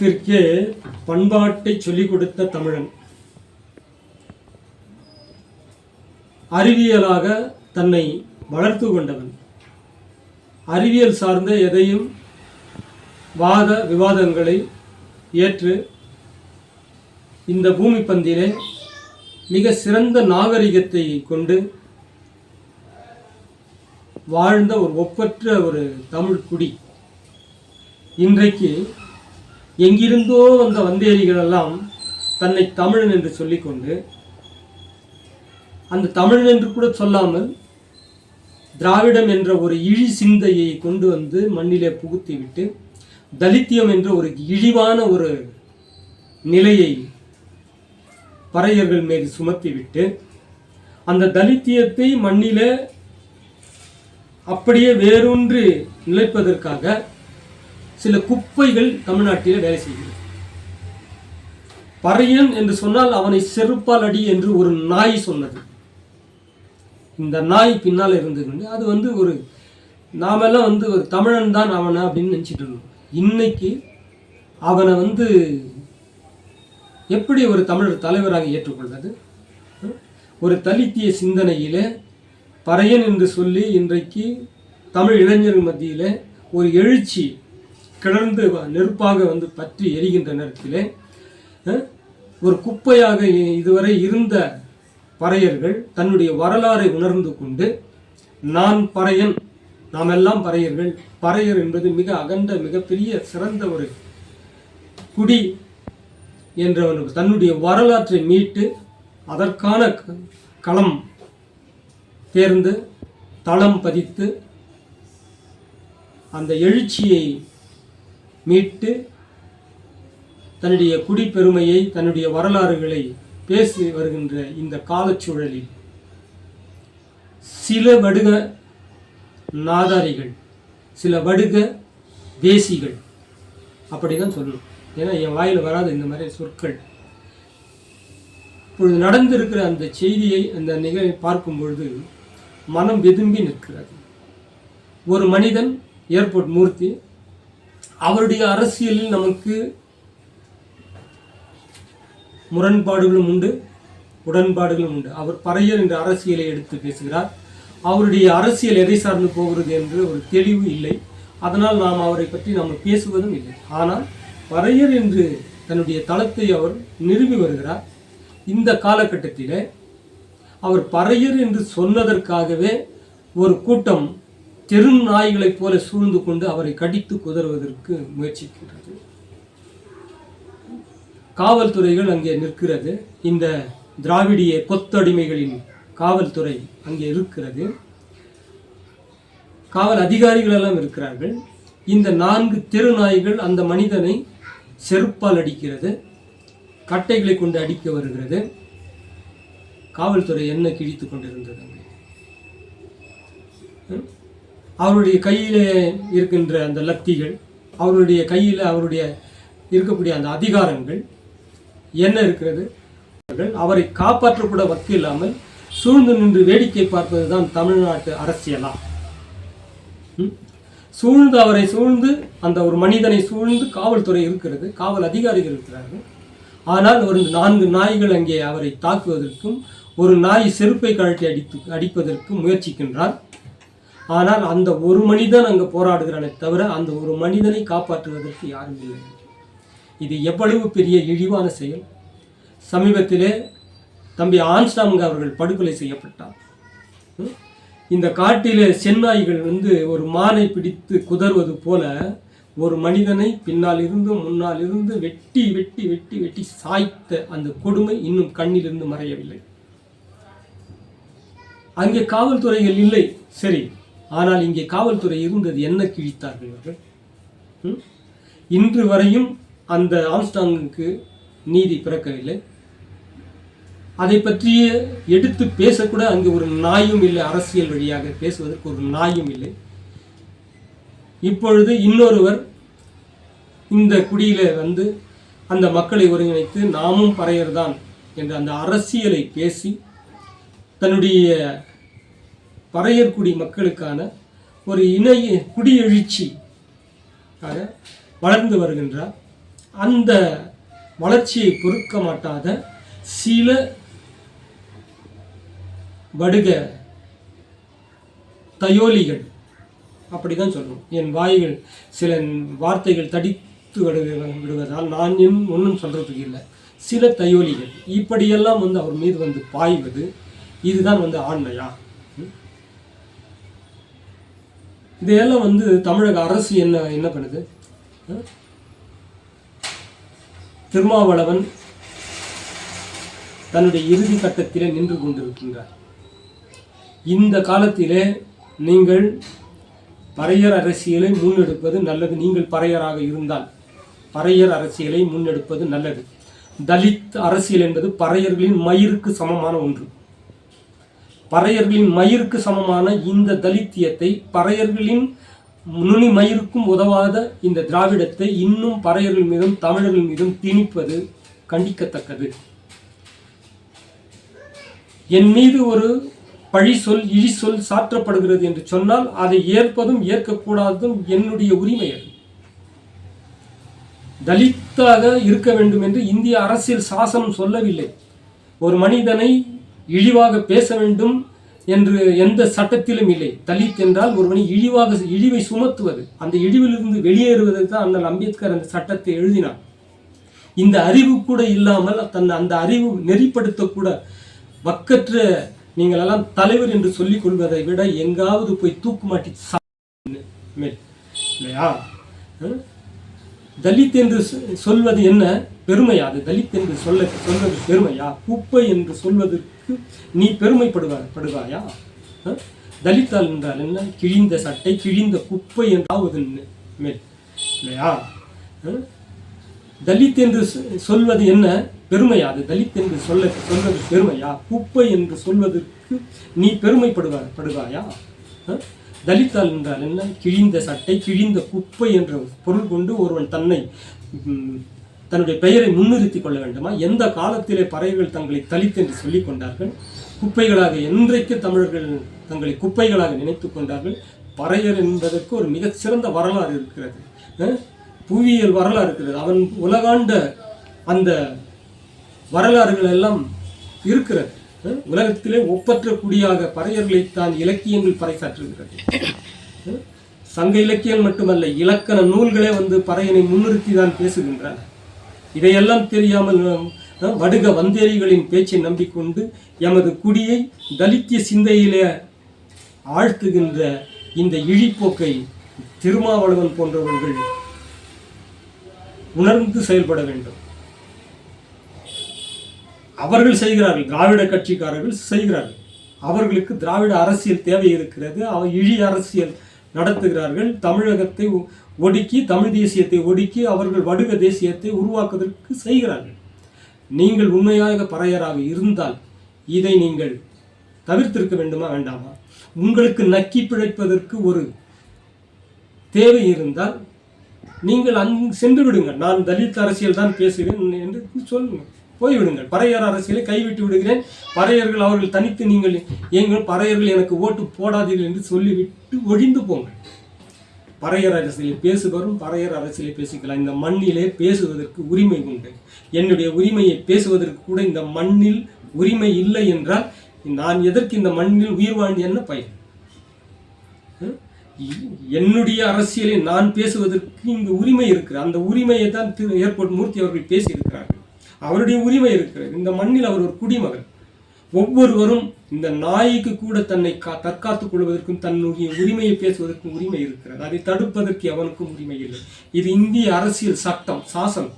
உலகத்திற்கே பண்பாட்டை சொல்லிக் கொடுத்த தமிழன். அறிவியலாக தன்னை வளர்த்து கொண்டவன். அறிவியல் சார்ந்த எதையும் வாத விவாதங்களை ஏற்று இந்த பூமி பந்திலே மிக சிறந்த நாகரிகத்தை கொண்டு வாழ்ந்த ஒரு ஒப்பற்ற ஒரு தமிழ் குடி. இன்றைக்கு எங்கிருந்தோ வந்த வந்தேரிகள் எல்லாம் தன்னை தமிழன் என்று சொல்லிக்கொண்டு அந்த தமிழன் என்று கூட சொல்லாமல் திராவிடம் என்ற ஒரு இழி சிந்தையை கொண்டு வந்து மண்ணிலே புகுத்தி விட்டு தலித்தியம் என்ற ஒரு இழிவான ஒரு நிலையை பறையர்கள் மீது சுமத்திவிட்டு அந்த தலித்தியத்தை மண்ணிலே அப்படியே வேரூன்றி நிலைப்பதற்காக சில குப்பைகள் தமிழ்நாட்டில் வேலை செய்கிறது. பறையன் என்று சொன்னால் அவனை செருப்பால் அடி என்று ஒரு நாய் சொன்னது. இந்த நாய் பின்னால் இருந்தது அது வந்து ஒரு நாமெல்லாம் வந்து ஒரு தமிழன் தான் அவனை அப்படின்னு நினச்சிட்டு இருந்தோம். இன்னைக்கு அவனை வந்து எப்படி ஒரு தமிழர் தலைவராக ஏற்றுக்கொள்வது? ஒரு தலித்திய சிந்தனையில் பறையன் என்று சொல்லி இன்றைக்கு தமிழ் இளைஞர்கள் மத்தியில் ஒரு எழுச்சி கிளர்ந்து வ- நெருப்பாக வந்து பற்றி எரிகின்ற நேரத்திலே ஒரு குப்பையாக இதுவரை இருந்த பறையர்கள் தன்னுடைய வரலாறை உணர்ந்து கொண்டு நான் பறையன் நாம் எல்லாம் பறையர்கள். பறையர் என்பது மிக அகண்ட மிகப்பெரிய சிறந்த ஒரு குடி என்றவனுக்கு தன்னுடைய வரலாற்றை மீட்டு அதற்கான களம் தேர்ந்து தளம் பதித்து அந்த எழுச்சியை மீட்டு தன்னுடைய குடிப்பெருமையை தன்னுடைய வரலாறுகளை பேசி வருகின்ற இந்த காலச்சூழலில் சில வடுக நாதாரிகள் சில வடுக தேசிகள் அப்படி தான் சொல்லணும். ஏன்னா என் வாயில் வராத இந்த மாதிரி சொற்கள். இப்பொழுது நடந்திருக்கிற அந்த செய்தியை அந்த நிகழ்வை பார்க்கும் பொழுது மனம் வெதும்பி நிற்கிறது. ஒரு மனிதன் ஏர்போர்ட் மூர்த்தி அவருடைய அரசியலில் நமக்கு முரண்பாடுகளும் உண்டு உடன்பாடுகளும் உண்டு. அவர் பறையர் என்ற அரசியலை எடுத்து பேசுகிறார். அவருடைய அரசியல் எதை சார்ந்து போகிறது என்று ஒரு தெளிவு இல்லை. அதனால் நாம் அவரை பற்றி நாம் பேசுவதும் இல்லை. ஆனால் பறையர் என்று தன்னுடைய தளத்தை அவர் நிறுவி வருகிறார். இந்த காலகட்டத்திலே அவர் பறையர் என்று சொன்னதற்காகவே ஒரு கூட்டம் தெரு நாய்களைப் போல சூழ்ந்து கொண்டு அவரை கடித்து குதறுவதற்கு முயற்சிக்கிறது காவல்துறைகள் அங்கே நிற்கிறது. இந்த திராவிடிய கொத்தடிமைகளின் காவல்துறை அங்கே இருக்கிறது. காவல் அதிகாரிகள் எல்லாம் இருக்கிறார்கள். இந்த நான்கு தெரு நாய்கள் அந்த மனிதனை செருப்பால் அடிக்கிறது. கட்டைகளை கொண்டு அடிக்க வருகிறது. காவல்துறை என்ன கிழித்து கொண்டிருந்தது அங்கே ம்? அவருடைய கையிலே இருக்கின்ற அந்த லத்திகள் அவருடைய கையில் அவருடைய இருக்கக்கூடிய அந்த அதிகாரங்கள் என்ன இருக்கிறது? அவரை காப்பாற்றக்கூட வக்கு இல்லாமல் சூழ்ந்து நின்று வேடிக்கை பார்ப்பது தான் தமிழ்நாட்டு அரசியலா? ம்? சூழ்ந்து அவரை சூழ்ந்து அந்த ஒரு மனிதனை சூழ்ந்து காவல்துறை இருக்கிறது காவல் அதிகாரிகள் இருக்கிறார்கள். ஆனால் ஒரு நான்கு நாய்கள் அங்கே அவரை தாக்குவதற்கும் ஒரு நாய் செருப்பை கழட்டி அடித்து அடிப்பதற்கும் முயற்சிக்கின்றார். ஆனால் அந்த ஒரு மனிதன் அங்கே போராடுகிறானே தவிர அந்த ஒரு மனிதனை காப்பாற்றுவதற்கு யாரும் இல்லை. இது எவ்வளவு பெரிய இழிவான செயல். சமீபத்திலே தம்பி ஆன்ஸ்டாம்க அவர்கள் படுகொலை செய்யப்பட்டார். இந்த காட்டிலே செந்நாய்கள் வந்து ஒரு மானை பிடித்து குதறுவது போல ஒரு மனிதனை பின்னால் இருந்து முன்னால் இருந்து வெட்டி வெட்டி வெட்டி வெட்டி சாய்த்த அந்த கொடுமை இன்னும் கண்ணிலிருந்து மறையவில்லை. அங்கே காவல்துறைகள் இல்லை. சரி ஆனால் இங்கே காவல்துறை இருந்தது என்ன கிழித்தார்கள் அவர்கள்? ம்? இன்று வரையும் அந்த ஆம்ஸ்டாங்குக்கு நீதி பிறக்கவில்லை. அதை பற்றிய எடுத்து பேசக்கூட அங்கே ஒரு நாயும் இல்லை அரசியல் வழியாக பேசுவதற்கு ஒரு நாயும் இல்லை. இப்பொழுது இன்னொருவர் இந்த குடியில வந்து அந்த மக்களை ஒருங்கிணைத்து நாமும் பறையர்தான் என்ற அந்த அரசியலை பேசி தன்னுடைய பறையர்குடி மக்களுக்கான ஒரு இணைய குடியெழுச்சி ஆக வளர்ந்து வருகின்றார். அந்த வளர்ச்சியை பொறுக்க மாட்டாத சில வடுக தயோலிகள் அப்படி தான் சொல்லணும். என் வாய்கள் சில வார்த்தைகள் தடித்து விடு விடுவதால் நான் இன்னும் ஒன்றும் சொல்கிறதுக்கு இல்லை. சில தயோலிகள் இப்படியெல்லாம் வந்து அவர் மீது வந்து பாய்வது இதுதான் வந்து ஆண்மையா? இதையெல்லாம் வந்து தமிழக அரசு என்ன என்ன பண்ணுது? திருமாவளவன் தன்னுடைய இறுதி கட்டத்திலே நின்று கொண்டிருக்கின்றார். இந்த காலத்திலே நீங்கள் பறையர் அரசியலை முன்னெடுப்பது நல்லது. நீங்கள் பறையராக இருந்தால் பறையர் அரசியலை முன்னெடுப்பது நல்லது. தலித் அரசியல் என்பது பறையர்களின் மயிருக்கு சமமான ஒன்று. பறையர்களின் மயிருக்கு சமமான இந்த தலித்தியத்தை பறையர்களின் நுனி மயிருக்கும் உதவாத இந்த திராவிடத்தை இன்னும் பறையர்கள் மீதும் தமிழர்கள் மீதும் திணிப்பது கண்டிக்கத்தக்கது. என் மீது ஒரு பழி சொல் இழி சொல் சாற்றப்படுகிறது என்று சொன்னால் அதை ஏற்பதும் ஏற்கக்கூடாததும் என்னுடைய உரிமை அது. தலித்தாக இருக்க வேண்டும் என்று இந்திய அரசியல் சாசனம் சொல்லவில்லை. ஒரு மனிதனை இழிவாக பேச வேண்டும் என்று எந்த சட்டத்திலும் இல்லை. தலித் என்றால் ஒருவனை இழிவாக இழிவை சுமத்துவது. அந்த இழிவிலிருந்து வெளியேறுவதற்கு தான் அண்ணல் அம்பேத்கர் அந்த சட்டத்தை எழுதினார். இந்த அறிவு கூட இல்லாமல் தன் அந்த அறிவு நெறிப்படுத்தக்கூட வக்கற்ற நீங்கள் எல்லாம் தலைவர் என்று சொல்லிக் கொள்வதை விட எங்காவது போய் தூக்கு மாட்டி மேல். இல்லையா? தலித் என்று சொல்வது என்ன? பெருமையா? அது தலித் என்று சொல்ல சொல்வது பெருமையா? குப்பை என்று சொல்வதற்கு நீ பெருமைப்படுவா படுவாயா? தலித்தால் என்றால் என்ன? கிழிந்த சட்டை கிழிந்த குப்பை என்றாவது மேல். இல்லையா? தலித் என்று சொ- சொல்வது என்ன? பெருமையா? அது தலித் என்று சொல்ல சொல்வது பெருமையா? குப்பை என்று சொல்வதற்கு நீ பெருமைப்படுவா படுவாயா? தலித்தால் என்றால் என்ன? கிழிந்த சட்டை கிழிந்த குப்பை என்ற பொருள் கொண்டு ஒருவன் தன்னை தன்னுடைய பெயரை முன்னிறுத்திக் கொள்ள வேண்டுமா? எந்த காலத்திலே பறவைகள் தங்களை தலித் என்று சொல்லிக் கொண்டார்கள்? குப்பைகளாக என்றைக்கு தமிழர்கள் தங்களை குப்பைகளாக நினைத்து கொண்டார்கள்? பறையர் என்பதற்கு ஒரு மிகச்சிறந்த வரலாறு இருக்கிறது. புவியியல் வரலாறு இருக்கிறது. அவன் உலகாண்ட அந்த வரலாறுகள் எல்லாம் இருக்கிறது. உலகத்திலே ஒப்பற்ற குடியாக பறையர்களை தான் இலக்கியங்கள் பறைசாற்றுகிறது சங்க இலக்கியம் மட்டுமல்ல இலக்கண நூல்களே வந்து பறையனை முன்னிறுத்தி தான் பேசுகின்றன. இதையெல்லாம் தெரியாமல் வடுக வந்தேரிகளின் பேச்சை நம்பிக்கொண்டு எமது குடியை தலித்திய சிந்தையிலே ஆழ்த்துகின்ற இந்த இழிப்போக்கை திருமாவளவன் போன்றவர்கள் உணர்ந்து செயல்பட வேண்டும். அவர்கள் செய்கிறார்கள். திராவிட கட்சிக்காரர்கள் செய்கிறார்கள். அவர்களுக்கு திராவிட அரசியல் தேவை இருக்கிறது. அவர் இழி அரசியல் நடத்துகிறார்கள். தமிழகத்தை ஒடுக்கி தமிழ் தேசியத்தை ஒடுக்கி அவர்கள் வடுக தேசியத்தை உருவாக்குவதற்கு செய்கிறார்கள். நீங்கள் உண்மையாக பறையராக இருந்தால் இதை நீங்கள் தவிர்த்திருக்க வேண்டுமா வேண்டாமா? உங்களுக்கு நக்கி பிழைப்பதற்கு ஒரு தேவை இருந்தால் நீங்கள் அங்கு சென்று விடுங்கள். நான் தலித் அரசியல் தான் பேசுகிறேன் என்று சொல்லுங்கள். போய்விடுங்கள். பறையர் அரசியலை கைவிட்டு விடுகிறேன். பறையர்கள் அவர்கள் தனித்து நீங்கள் எங்கள் பறையர்கள் எனக்கு ஓட்டு போடாதீர்கள் என்று சொல்லிவிட்டு ஒழிந்து போங்கள். பறையர் அரசியலை பேசுபவரும் பறையர் அரசியலை பேசிக்கலாம். இந்த மண்ணிலே பேசுவதற்கு உரிமை உண்டு. என்னுடைய உரிமையை பேசுவதற்கு கூட இந்த மண்ணில் உரிமை இல்லை என்றால் நான் எதற்கு இந்த மண்ணில் உயிர் வாழ்ந்து என்ன பயன்? என்னுடைய அரசியலை நான் பேசுவதற்கு இங்கு உரிமை இருக்கிற அந்த உரிமையை தான் திரு ஏர்போர்ட் மூர்த்தி அவர்கள் பேசியிருக்கிறார். அவருடைய உரிமை இருக்கிறது. இந்த மண்ணில் அவர் ஒரு குடிமகன். ஒவ்வொருவரும் இந்த நாய்க்கு கூட தன்னை கா தற்காத்துக் கொள்வதற்கும் தன்னுடைய உரிமையை பேசுவதற்கும் உரிமை இருக்கிறது. அதை தடுப்பதற்கு எவனுக்கும் உரிமை இல்லை. இது இந்திய அரசியல் சட்டம் சாசனம்.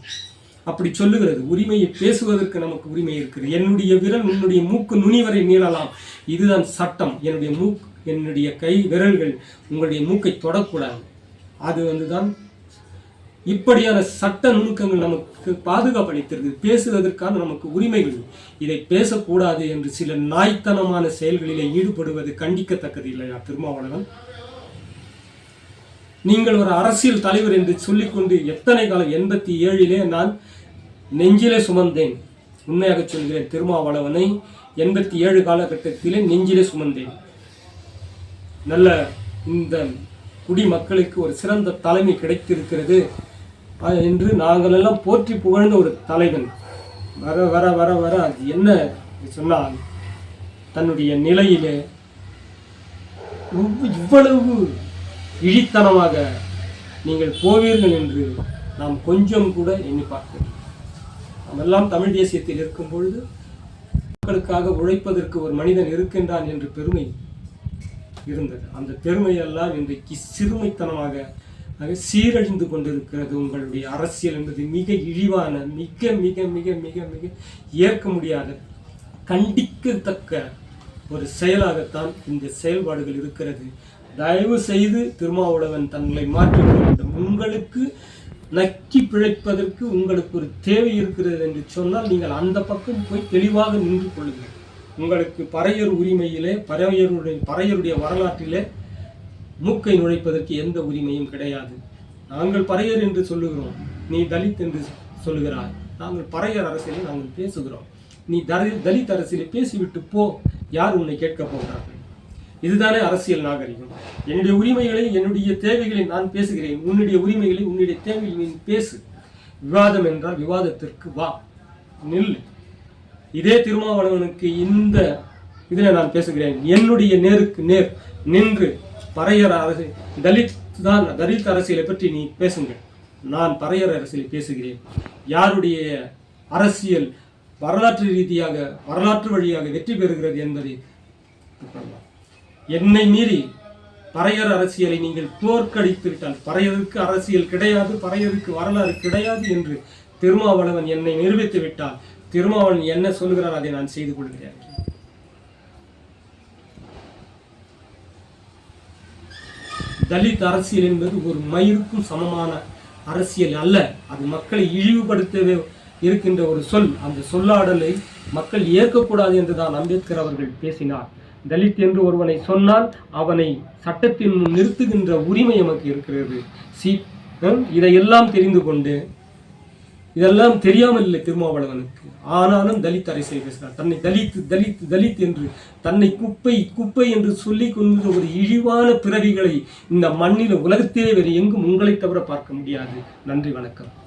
அப்படி சொல்லுகிறது. உரிமையை பேசுவதற்கு நமக்கு உரிமை இருக்கிறது. என்னுடைய விரல் உன்னுடைய மூக்கு நுனி வரை நீளலாம் இதுதான் சட்டம். என்னுடைய மூக் என்னுடைய கை விரல்கள் உங்களுடைய மூக்கை தொடக்கூடாது. அது வந்து தான் இப்படியான சட்ட நுணுக்கங்கள் நமக்கு பாதுகாப்பளித்திருக்கு. பேசுவதற்கான நமக்கு உரிமைகள். இதை பேசக்கூடாது என்று சில நாய்த்தனமான செயல்களிலே ஈடுபடுவது கண்டிக்கத்தக்கது இல்லையா திருமாவளவன்? நீங்கள் ஒரு அரசியல் தலைவர் என்று சொல்லிக்கொண்டு எத்தனை காலம் எண்பத்தி ஏழிலே நான் நெஞ்சிலே சுமந்தேன். உண்மையாக சொல்கிறேன் திருமாவளவனை எண்பத்தி ஏழு காலகட்டத்திலே நெஞ்சிலே சுமந்தேன். நல்ல இந்த குடிமக்களுக்கு ஒரு சிறந்த தலைமை கிடைத்திருக்கிறது. என்று நாங்கள் எல்லாம் போற்றி புகழ்ந்த ஒரு தலைவன். வர வர வர வர அது என்ன சொன்னால் தன்னுடைய நிலையிலே இவ்வளவு இழித்தனமாக நீங்கள் போவீர்கள் என்று நாம் கொஞ்சம் கூட எண்ணி பார்க்கிறோம் நாம் எல்லாம் தமிழ் தேசியத்தில் இருக்கும் பொழுது மக்களுக்காக உழைப்பதற்கு ஒரு மனிதன் இருக்கின்றான் என்று பெருமை இருந்தது. அந்த பெருமையெல்லாம் இன்றைக்கு சிறுமைத்தனமாக ஆக சீரழிந்து கொண்டிருக்கிறது உங்களுடைய அரசியல் என்பது மிக இழிவான மிக மிக மிக மிக மிக ஏற்க முடியாத கண்டிக்கத்தக்க ஒரு செயலாகத்தான் இந்த செயல்பாடுகள் இருக்கிறது. தயவு செய்து திருமாவளவன் தங்களை மாற்றிக்கொள்ள வேண்டும். உங்களுக்கு நக்கி பிழைப்பதற்கு உங்களுக்கு ஒரு தேவை இருக்கிறது என்று சொன்னால் நீங்கள் அந்த பக்கம் போய் தெளிவாக நின்று கொள்ளுங்கள். உங்களுக்கு பறையர் உரிமையிலே பறையருடைய பறையருடைய வரலாற்றிலே மூக்கை நுழைப்பதற்கு எந்த உரிமையும் கிடையாது. நாங்கள் பறையர் என்று சொல்லுகிறோம். நீ தலித் என்று சொல்லுகிறாய். நாங்கள் பறையர் அரசியலில் நாங்கள் பேசுகிறோம். நீ தலி தலித் அரசியலை பேசிவிட்டு போ. யார் உன்னை கேட்க போகிறார்கள்? இதுதானே அரசியல் நாகரிகம். என்னுடைய உரிமைகளை என்னுடைய தேவைகளை நான் பேசுகிறேன். உன்னுடைய உரிமைகளை உன்னுடைய தேவைகளை நீ பேசு. விவாதம் என்றால் விவாதத்திற்கு வா. நில். இதே திருமாவளவனுக்கு இந்த இதில் நான் பேசுகிறேன். என்னுடைய நேருக்கு நேர். நின்று. பறையர் அரசு தலித் தான் தலித் அரசியலை பற்றி நீ பேசுங்கள். நான் பறையர் அரசியலை பேசுகிறேன். யாருடைய அரசியல் வரலாற்று ரீதியாக வரலாற்று வழியாக வெற்றி பெறுகிறது என்பதை என்னை மீறி பறையர் அரசியலை நீங்கள் தோற்கடித்து விட்டால் பறையருக்கு அரசியல் கிடையாது பறையருக்கு வரலாறு கிடையாது என்று திருமாவளவன் என்னை நிரூபித்து விட்டால் திருமாவளவன் என்ன சொல்கிறார் அதை நான் செய்து கொள்கிறேன். தலித் அரசியல் என்பது ஒரு மயிருக்கும் சமமான அரசியல் அல்ல. அது மக்களை இழிவுபடுத்தவே இருக்கின்ற ஒரு சொல். அந்த சொல்லாடலை மக்கள் ஏற்கக்கூடாது என்று தான் அம்பேத்கர் அவர்கள் பேசினார். தலித் என்று ஒருவனை சொன்னால் அவனை சட்டத்தின் முன் நிறுத்துகின்ற உரிமை நமக்கு இருக்கிறது. சி இதையெல்லாம் தெரிந்து கொண்டு இதெல்லாம் தெரியாமல் இல்லை திருமாவளவனுக்கு. ஆனாலும் தலித் அரசை பேசினார் தன்னை தலித் தலித் தலித் என்று தன்னை குப்பை குப்பை என்று சொல்லி கொண்டு ஒரு இழிவான பிறவிகளை இந்த மண்ணில் உலகத்தே வேறு எங்கும் உங்களை தவிர பார்க்க முடியாது. நன்றி வணக்கம்.